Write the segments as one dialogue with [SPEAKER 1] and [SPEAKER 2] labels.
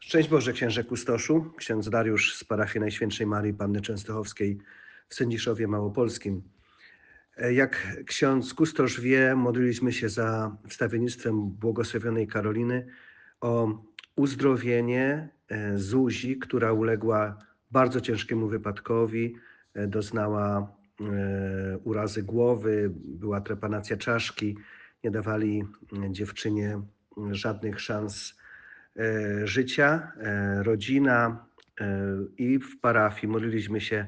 [SPEAKER 1] Szczęść Boże, księże kustoszu, ksiądz Dariusz z parafii Najświętszej Marii Panny Częstochowskiej w Sędziszowie Małopolskim. E, Jak ksiądz kustosz wie, modliliśmy się za wstawiennictwem błogosławionej Karoliny o uzdrowienie e, Zuzi, która uległa bardzo ciężkiemu wypadkowi, e, doznała urazy głowy, była trepanacja czaszki, nie dawali dziewczynie żadnych szans życia, e, rodzina e, i w parafii. Modliliśmy się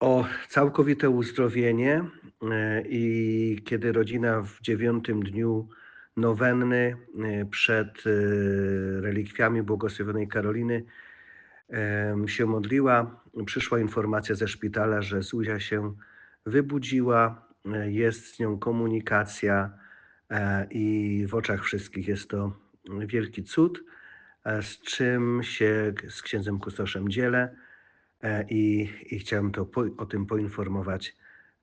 [SPEAKER 1] o całkowite uzdrowienie e, i kiedy rodzina w dziewiątym dniu nowenny e, przed e, relikwiami błogosławionej Karoliny się modliła, przyszła informacja ze szpitala, że Zuzia się wybudziła, e, jest z nią komunikacja e, i w oczach wszystkich jest to wielki cud, e, z czym się z księdzem kustoszem dzielę e, i, i chciałem to po, o tym poinformować,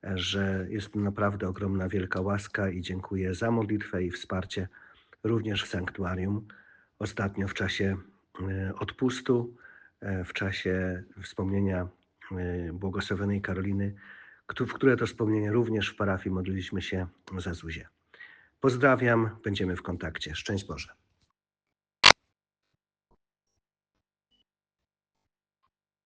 [SPEAKER 1] e, że jest to naprawdę ogromna, wielka łaska i dziękuję za modlitwę i wsparcie również w sanktuarium. Ostatnio w czasie odpustu, w czasie wspomnienia błogosławionej Karoliny, w które to wspomnienie również w parafii modliliśmy się za Zuzię. Pozdrawiam, będziemy w kontakcie. Szczęść Boże.